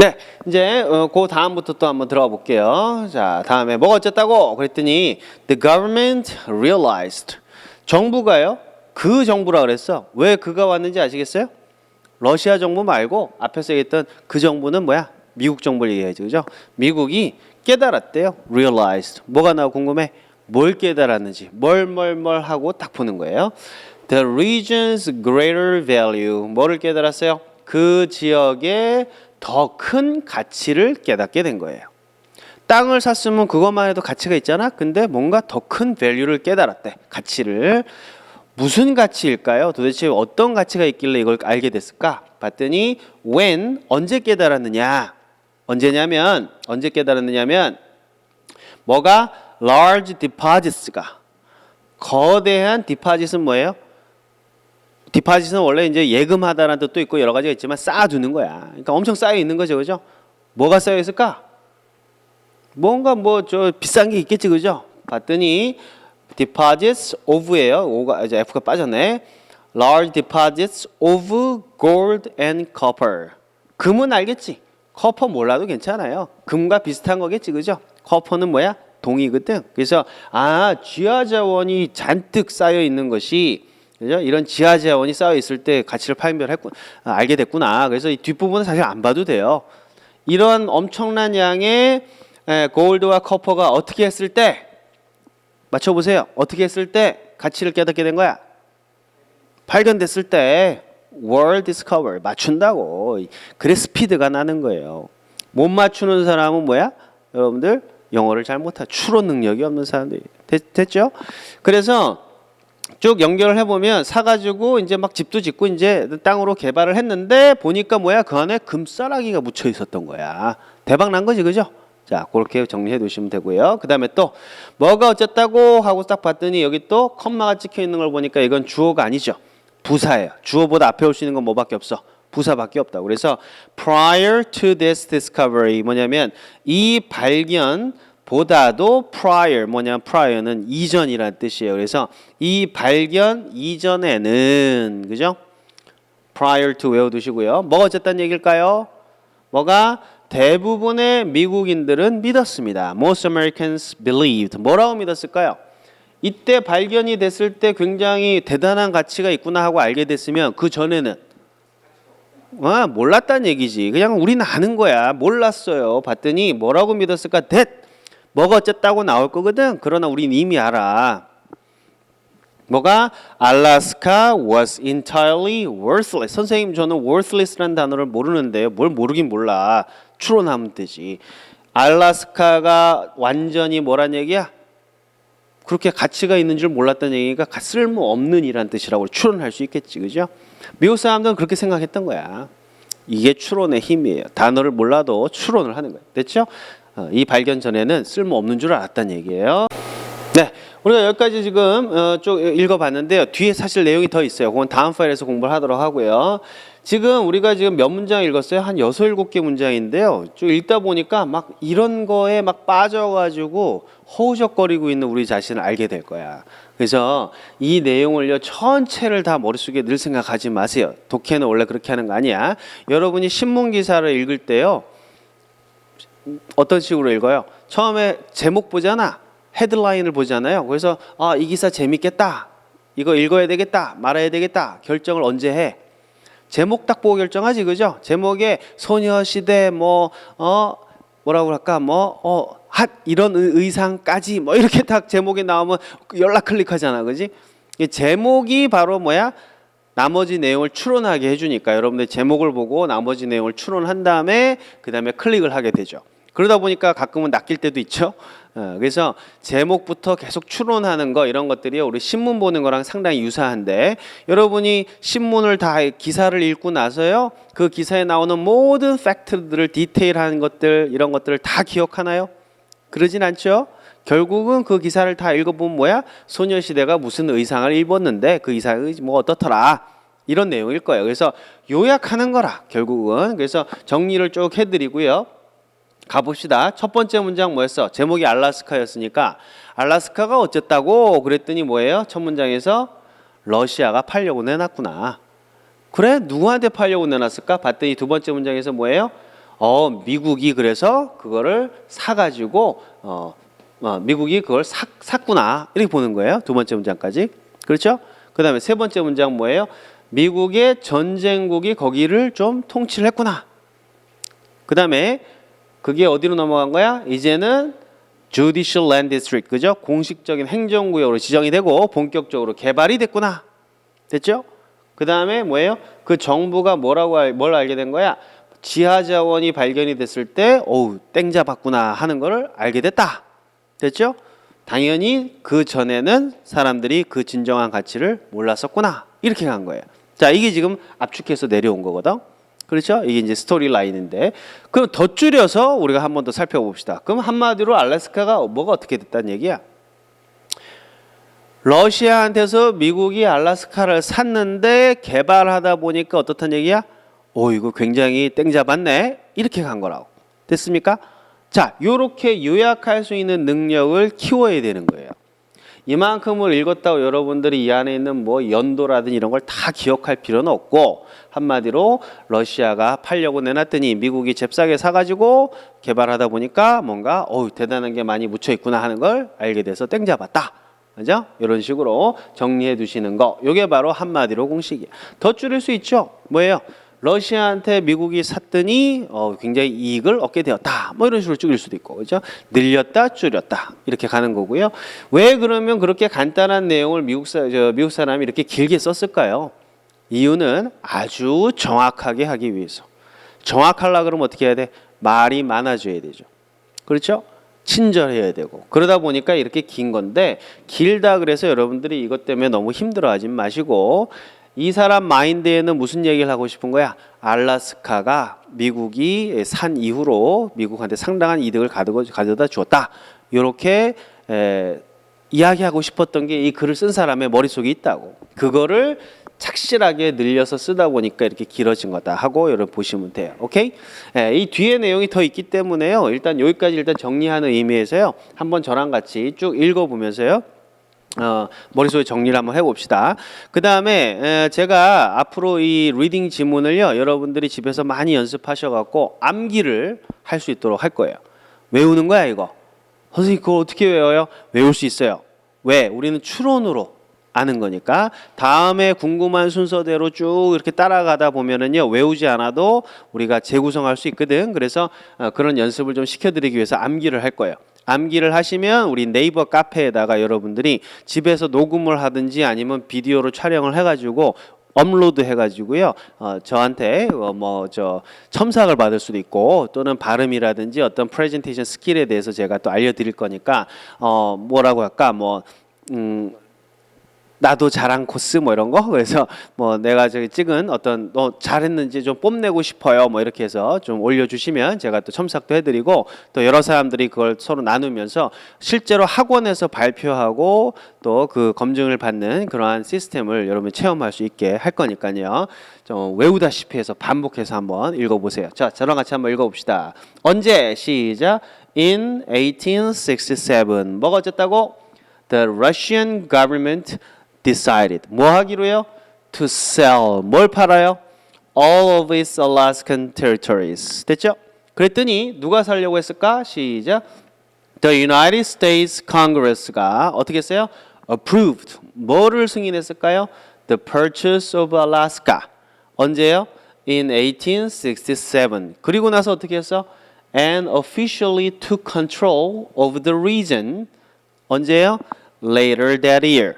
네, 이제 어, 그 다음부터 또 한번 들어가 볼게요. 자, 다음에 뭐가 어쨌다고? 그랬더니 the government realized 정부가요. 그 정부라 그랬어. 왜 그가 왔는지 아시겠어요? 러시아 정부 말고 앞에서 얘기했던 그 정부는 뭐야? 미국 정부를 얘기해야지, 그죠? 미국이 깨달았대요. realized. 뭐가 나와 궁금해? 뭘 깨달았는지, 뭘 뭘 뭘 하고 딱 보는 거예요. The region's greater value. 뭐를 깨달았어요? 그 지역의 더 큰 가치를 깨닫게 된 거예요. 땅을 샀으면 그것만 해도 가치가 있잖아. 근데 뭔가 더 큰 밸류를 깨달았대. 가치를. 무슨 가치일까요? 도대체 어떤 가치가 있길래 이걸 알게 됐을까? 봤더니 when 언제 깨달았느냐? 언제냐면 언제 깨달았느냐면 뭐가 large deposits가 거대한 디파짓은 뭐예요? 디파짓은 원래 이제 예금하다라는 뜻도 있고 여러 가지가 있지만 쌓아두는 거야. 그러니까 엄청 쌓여 있는 거죠, 그죠? 뭐가 쌓여 있을까? 뭔가 뭐 저 비싼 게 있겠지, 그죠? 봤더니 deposits of예요. 오가 이제 F가 빠졌네. large deposits of gold and copper. 금은 알겠지? 커퍼 몰라도 괜찮아요. 금과 비슷한 거겠지, 그죠? 커퍼는 뭐야? 동이거든. 그래서 아 지하 자원이 잔뜩 쌓여 있는 것이 그죠? 이런 지하 자원이 쌓여 있을 때 가치를 판별했구 아, 알게 됐구나. 그래서 이 뒷부분은 사실 안 봐도 돼요. 이런 엄청난 양의 에, 골드와 커퍼가 어떻게 했을 때 맞춰 보세요. 어떻게 했을 때 가치를 깨닫게 된 거야? 발견됐을 때 world discover 맞춘다고. 그래 스피드가 나는 거예요. 못 맞추는 사람은 뭐야? 여러분들 영어를 잘 못하 추론 능력이 없는 사람들이 됐, 됐죠? 그래서 쭉 연결을 해보면 사가지고 이제 막 집도 짓고 이제 땅으로 개발을 했는데 보니까 뭐야? 그 안에 금싸라기가 묻혀 있었던 거야. 대박 난 거지 그죠? 자 그렇게 정리해 두시면 되고요. 그 다음에 또 뭐가 어쨌다고 하고 딱 봤더니 여기 또 컴마가 찍혀 있는 걸 보니까 이건 주어가 아니죠. 부사예요. 주어보다 앞에 올 수 있는 건 뭐밖에 없어? 부사밖에 없다 그래서 prior to this discovery 뭐냐면 이 발견 보다도 prior 뭐냐면 prior는 이전이라는 뜻이에요. 그래서 이 발견 이전에는 그죠? prior to 외워두시고요. 뭐가 어쨌다는 얘기일까요? 뭐가 대부분의 미국인들은 믿었습니다. Most Americans believed. 뭐라고 믿었을까요? 이때 발견이 됐을 때 굉장히 대단한 가치가 있구나 하고 알게 됐으면 그 전에는 아, 몰랐다는 얘기지. 그냥 우리는 아는 거야. 몰랐어요. 봤더니 뭐라고 믿었을까? that 뭐가 어쨌다고 나올 거거든. 그러나 우린 이미 알아. 뭐가 알라스카 was entirely worthless. 선생님 저는 worthless라는 단어를 모르는데 뭘 모르긴 몰라. 추론하면 되지. 알라스카가 완전히 뭐란 얘기야? 그렇게 가치가 있는 줄 몰랐다는 얘기가 쓸모 없는 이란 뜻이라고 추론할 수 있겠지. 그죠? 미국 사람들은 그렇게 생각했던 거야. 이게 추론의 힘이에요. 단어를 몰라도 추론을 하는 거예요. 됐죠? 어, 이 발견 전에는 쓸모 없는 줄 알았다는 얘기예요. 네, 우리가 여기까지 지금 어, 쭉 읽어봤는데요. 뒤에 사실 내용이 더 있어요. 그건 다음 파일에서 공부를 하도록 하고요. 지금 우리가 지금 몇 문장 읽었어요? 한 여섯 일곱 개 문장인데요. 쭉 읽다 보니까 막 이런 거에 막 빠져가지고 허우적거리고 있는 우리 자신을 알게 될 거야. 그래서 이 내용을요 전체를 다 머릿속에 늘 생각하지 마세요. 독해는 원래 그렇게 하는 거 아니야. 여러분이 신문 기사를 읽을 때요. 어떤 식으로 읽어요? 처음에 제목 보잖아. 헤드라인을 보잖아요. 그래서 아, 이 기사 재밌겠다. 이거 읽어야 되겠다. 말아야 되겠다. 결정을 언제 해? 제목 딱 보고 결정하지 그죠? 제목에 소녀시대 뭐어 뭐라고 할까 뭐어핫 이런 의- 의상까지 뭐 이렇게 딱 제목이 나오면 연락 클릭하잖아 그지? 이 제목이 바로 뭐야? 나머지 내용을 추론하게 해주니까 여러분들 제목을 보고 나머지 내용을 추론한 다음에 그 다음에 클릭을 하게 되죠. 그러다 보니까 가끔은 낚일 때도 있죠. 어, 그래서 제목부터 계속 추론하는 거 이런 것들이 우리 신문 보는 거랑 상당히 유사한데 여러분이 신문을 다 기사를 읽고 나서요 그 기사에 나오는 모든 팩트들을 디테일한 것들 이런 것들을 다 기억하나요? 그러진 않죠. 결국은 그 기사를 다 읽어보면 뭐야? 소녀시대가 무슨 의상을 입었는데 그 의상이 뭐 어떻더라. 이런 내용일 거예요. 그래서 요약하는 거라 결국은. 그래서 정리를 쭉 해드리고요. 가봅시다. 첫 번째 문장 뭐였어? 제목이 알라스카였으니까 알라스카가 어쨌다고 그랬더니 뭐예요? 첫 문장에서 러시아가 팔려고 내놨구나. 그래 누구한테 팔려고 내놨을까? 봤더니 두 번째 문장에서 뭐예요? 어 미국이 그래서 그거를 사가지고 어, 어 미국이 그걸 사, 샀구나 이렇게 보는 거예요. 두 번째 문장까지 그렇죠? 그 다음에 세 번째 문장 뭐예요? 미국의 전쟁국이 거기를 좀 통치를 했구나. 그 다음에 그게 어디로 넘어간 거야? 이제는 Judicial Land District 그죠? 공식적인 행정구역으로 지정이 되고 본격적으로 개발이 됐구나. 됐죠? 그 다음에 뭐예요? 그 정부가 뭐라고 알, 뭘 알게 된 거야? 지하 자원이 발견이 됐을 때, 어우 땡 잡았구나 하는 거를 알게 됐다. 됐죠? 당연히 그 전에는 사람들이 그 진정한 가치를 몰랐었구나. 이렇게 간 거예요. 자, 이게 지금 압축해서 내려온 거거든. 그렇죠? 이게 이제 스토리 라인인데 그럼 더 줄여서 우리가 한 번 더 살펴봅시다. 그럼 한마디로 알래스카가 뭐가 어떻게 됐다는 얘기야? 러시아한테서 미국이 알라스카를 샀는데 개발하다 보니까 어떻단 얘기야? 오 이거 굉장히 땡 잡았네 이렇게 간 거라고 됐습니까? 자 요렇게 요약할 수 있는 능력을 키워야 되는 거예요. 이만큼을 읽었다고 여러분들이 이 안에 있는 뭐 연도라든지 이런 걸 다 기억할 필요는 없고 한마디로 러시아가 팔려고 내놨더니 미국이 잽싸게 사가지고 개발하다 보니까 뭔가 어우 대단한 게 많이 묻혀 있구나 하는 걸 알게 돼서 땡 잡았다. 그죠? 이런 식으로 정리해 두시는 거. 요게 바로 한마디로 공식이야. 더 줄일 수 있죠. 뭐예요? 러시아한테 미국이 샀더니 어, 굉장히 이익을 얻게 되었다. 뭐 이런 식으로 줄일 수도 있고, 그죠? 늘렸다, 줄였다 이렇게 가는 거고요. 왜 그러면 그렇게 간단한 내용을 미국 사 저, 미국 사람이 이렇게 길게 썼을까요? 이유는 아주 정확하게 하기 위해서. 정확하려 그러면 어떻게 해야 돼? 말이 많아져야 되죠. 그렇죠? 친절해야 되고 그러다 보니까 이렇게 긴 건데 길다 그래서 여러분들이 이것 때문에 너무 힘들어하지 마시고 이 사람 마인드에는 무슨 얘기를 하고 싶은 거야? 알라스카가 미국이 산 이후로 미국한테 상당한 이득을 가져다 주었다. 이렇게 이야기하고 싶었던 게 이 글을 쓴 사람의 머릿속에 있다고. 그거를 착실하게 늘려서 쓰다 보니까 이렇게 길어진 거다 하고 여러분 보시면 돼요. 오케이? 예, 이 뒤에 내용이 더 있기 때문에요. 일단 여기까지 일단 정리하는 의미에서요. 한번 저랑 같이 쭉 읽어보면서요. 어, 머릿속에 정리를 한번 해봅시다. 그 다음에 제가 앞으로 이 리딩 지문을요 여러분들이 집에서 많이 연습하셔갖고 암기를 할 수 있도록 할 거예요. 외우는 거야 이거. 선생님 그걸 어떻게 외워요? 외울 수 있어요. 왜? 우리는 추론으로 아는 거니까 다음에 궁금한 순서대로 쭉 이렇게 따라가다 보면은요 외우지 않아도 우리가 재구성할 수 있거든. 그래서 어, 그런 연습을 좀 시켜드리기 위해서 암기를 할 거예요. 암기를 하시면 우리 네이버 카페에다가 여러분들이 집에서 녹음을 하든지 아니면 비디오로 촬영을 해가지고 업로드 해가지고요. 어, 저한테 어, 뭐저 첨삭을 받을 수도 있고 또는 발음이라든지 어떤 프레젠테이션 스킬에 대해서 제가 또 알려드릴 거니까 어 뭐라고 할까 뭐 음. 나도 잘한 코스 뭐 이런 거? 그래서 뭐 내가 저기 찍은 어떤 너 잘했는지 좀 뽐내고 싶어요. 뭐 이렇게 해서 좀 올려주시면 제가 또 첨삭도 해드리고 또 여러 사람들이 그걸 서로 나누면서 실제로 학원에서 발표하고 또 그 검증을 받는 그러한 시스템을 여러분 체험할 수 있게 할 거니까요. 좀 외우다시피 해서 반복해서 한번 읽어보세요. 자 저랑 같이 한번 읽어봅시다. 언제? 시작. In 1867 뭐가 어쨌다고? The Russian government decided 뭐 하기로요? To sell 뭘 팔아요? All of its Alaskan territories 됐죠? 그랬더니 누가 살려고 했을까? 시작. The United States Congress가 어떻게 했어요? Approved 뭐를 승인했을까요? The purchase of Alaska 언제요? In 1867 그리고 나서 어떻게 했어? And officially took control of the region 언제요? Later that year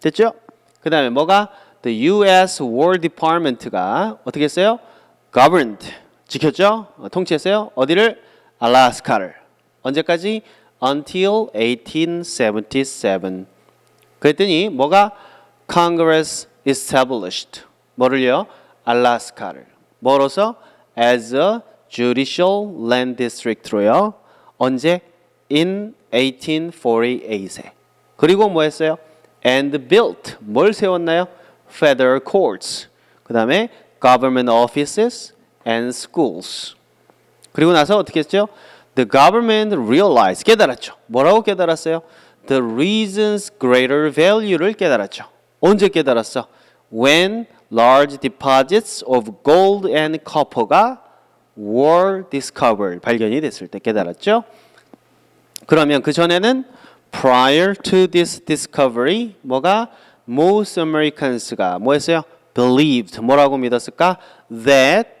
됐죠? 그 다음에 뭐가 the U.S. War Department가 어떻게 했어요? governed 지켰죠? 어, 통치했어요. 어디를? 알라스카를 언제까지? until 1877. 그랬더니 뭐가 Congress established 뭐를요? 알라스카를 뭐로서 as a judicial land district로요. 언제? in 1848에. 그리고 뭐 했어요? And built 뭘 세웠나요? federal courts. 그 다음에 government offices and schools. 그리고 나서 어떻게 했죠? The government realized 깨달았죠. 뭐라고 깨달았어요? The reasons greater value를 깨달았죠. 언제 깨달았어? When large deposits of gold and copper가 were discovered 발견이 됐을 때 깨달았죠. 그러면 그 전에는 prior to this discovery 뭐가 most Americans가 뭐였어요? believed 뭐라고 믿었을까? that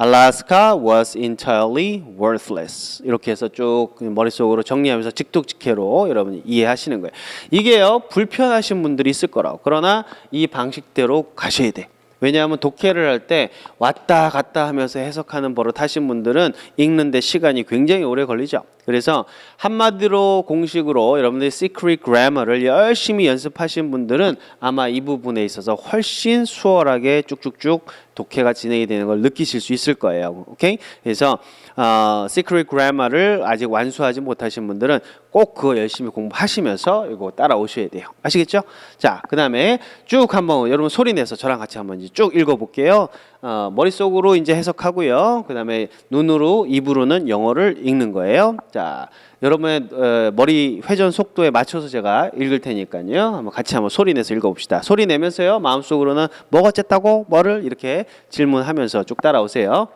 Alaska was entirely worthless. 이렇게 해서 쭉 머릿속으로 정리하면서 직독직해로 여러분이 이해하시는 거예요. 이게요, 불편하신 분들이 있을 거라고. 그러나 이 방식대로 가셔야 돼. 왜냐하면 독해를 할 때 왔다 갔다 하면서 해석하는 버릇 하신 분들은 읽는데 시간이 굉장히 오래 걸리죠. 그래서 한마디로 공식으로 여러분들이 secret grammar를 열심히 연습하신 분들은 아마 이 부분에 있어서 훨씬 수월하게 쭉쭉쭉 독해가 진행이 되는 걸 느끼실 수 있을 거예요. 오케이? 그래서 어, secret grammar를 아직 완수하지 못하신 분들은 꼭 그거 열심히 공부하시면서 이거 따라오셔야 돼요. 아시겠죠? 자, 그 다음에 쭉 한번 여러분 소리 내서 저랑 같이 한번 쭉 읽어볼게요. 어, 머릿속으로 이제 해석하고요. 그 다음에 눈으로 입으로는 영어를 읽는 거예요. 자, 여러분의 어, 머리 회전 속도에 맞춰서 제가 읽을 테니까요. 한번 같이 한번 소리 내서 읽어봅시다. 소리 내면서요. 마음속으로는 뭐가 어쨌다고 뭐를 이렇게 질문하면서 쭉 따라오세요.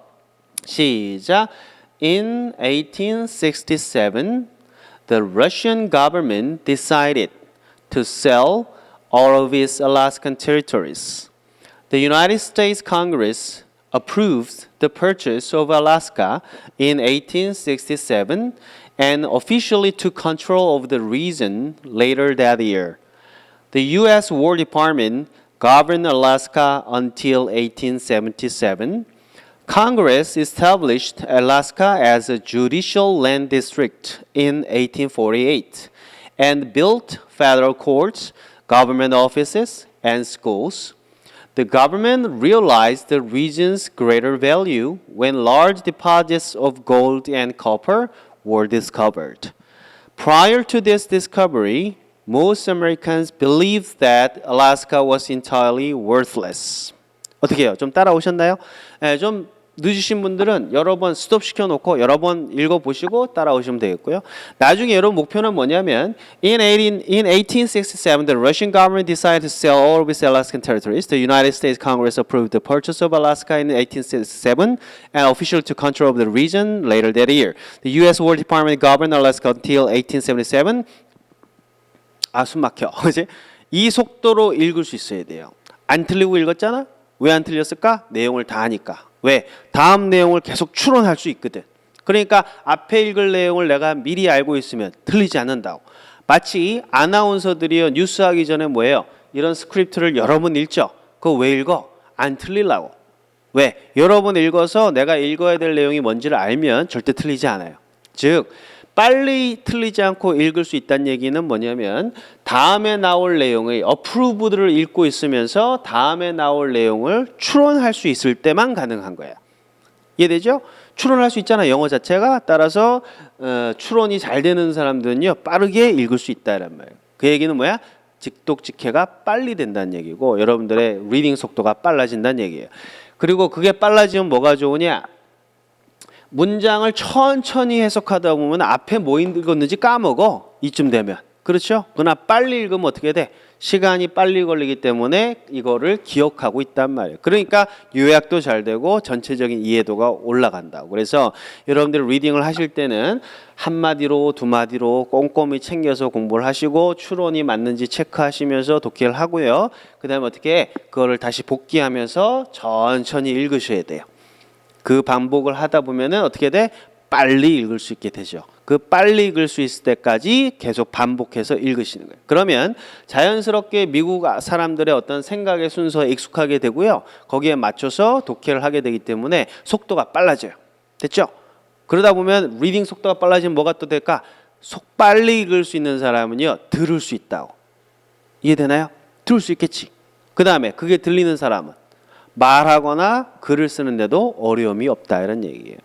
시작. In 1867, the Russian government decided to sell all of its Alaskan territories. The United States Congress approved the purchase of Alaska in 1867 and officially took control of the region later that year. The U.S. War Department governed Alaska until 1877. Congress established Alaska as a judicial land district in 1848 and built federal courts, government offices, and schools. The government realized the region's greater value when large deposits of gold and copper were discovered. Prior to this discovery, most Americans believed that Alaska was entirely worthless. 어떻게 해요? 좀 따라오셨나요? 예, 좀 늦으신 분들은 여러 번 스톱 시켜놓고 여러 번 읽어보시고 따라오시면 되겠고요. 나중에 여러분 목표는 뭐냐면 in, 18, in 1867, the Russian government decided to sell all of its Alaskan territories. The United States Congress approved the purchase of Alaska in 1867 and officially took control of the region later that year. The U.S. War Department governed Alaska until 1877 아, 숨 막혀. 그지? 이 속도로 읽을 수 있어야 돼요. 안 틀리고 읽었잖아? 왜 안 틀렸을까? 내용을 다 아니까. 왜? 다음 내용을 계속 추론할 수 있거든. 그러니까 앞에 읽을 내용을 내가 미리 알고 있으면 틀리지 않는다고. 마치 아나운서들이요 뉴스 하기 전에 뭐예요? 이런 스크립트를 여러 번 읽죠. 그거 왜 읽어? 안 틀리려고. 왜? 여러 번 읽어서 내가 읽어야 될 내용이 뭔지를 알면 절대 틀리지 않아요. 즉 빨리 틀리지 않고 읽을 수 있다는 얘기는 뭐냐면 다음에 나올 내용의 어프루브들을 읽고 있으면서 다음에 나올 내용을 추론할 수 있을 때만 가능한 거야. 이해되죠? 추론할 수 있잖아 영어 자체가 따라서 어, 추론이 잘 되는 사람들은요 빠르게 읽을 수 있다란 말이에요. 그 얘기는 뭐야? 직독직해가 빨리 된다는 얘기고 여러분들의 리딩 속도가 빨라진다는 얘기예요. 그리고 그게 빨라지면 뭐가 좋으냐? 문장을 천천히 해석하다 보면 앞에 뭐 읽었는지 까먹어 이쯤 되면 그렇죠? 그러나 빨리 읽으면 어떻게 돼? 시간이 빨리 걸리기 때문에 이거를 기억하고 있단 말이에요. 그러니까 요약도 잘 되고 전체적인 이해도가 올라간다고. 그래서 여러분들 리딩을 하실 때는 한 마디로 두 마디로 꼼꼼히 챙겨서 공부를 하시고 추론이 맞는지 체크하시면서 독해를 하고요. 그 다음에 어떻게 그거를 다시 복기하면서 천천히 읽으셔야 돼요. 그 반복을 하다 보면은 어떻게 돼? 빨리 읽을 수 있게 되죠. 그 빨리 읽을 수 있을 때까지 계속 반복해서 읽으시는 거예요. 그러면 자연스럽게 미국 사람들의 어떤 생각의 순서에 익숙하게 되고요. 거기에 맞춰서 독해를 하게 되기 때문에 속도가 빨라져요. 됐죠? 그러다 보면 리딩 속도가 빨라지면 뭐가 또 될까? 속 빨리 읽을 수 있는 사람은요. 들을 수 있다고. 이해되나요? 들을 수 있겠지. 그 다음에 그게 들리는 사람은 말하거나 글을 쓰는데도 어려움이 없다 이런 얘기예요.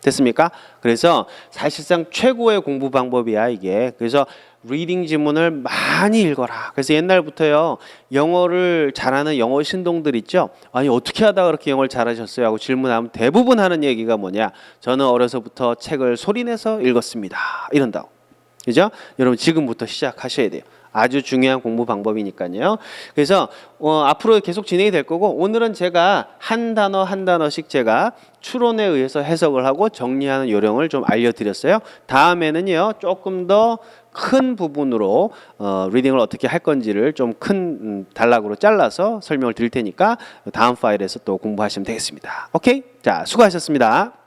됐습니까? 그래서 사실상 최고의 공부 방법이야 이게. 그래서 리딩 지문을 많이 읽어라. 그래서 옛날부터요 영어를 잘하는 영어 신동들 있죠. 아니 어떻게 하다 그렇게 영어를 잘하셨어요? 하고 질문하면 대부분 하는 얘기가 뭐냐? 저는 어려서부터 책을 소리내서 읽었습니다. 이런다고. 그죠? 여러분 지금부터 시작하셔야 돼요. 아주 중요한 공부 방법이니까요. 그래서 어, 앞으로 계속 진행이 될 거고 오늘은 제가 한 단어 한 단어씩 제가 추론에 의해서 해석을 하고 정리하는 요령을 좀 알려드렸어요. 다음에는요 조금 더 큰 부분으로 어, 리딩을 어떻게 할 건지를 좀큰 음, 단락으로 잘라서 설명을 드릴 테니까 다음 파일에서 또 공부하시면 되겠습니다. 오케이? 자 수고하셨습니다.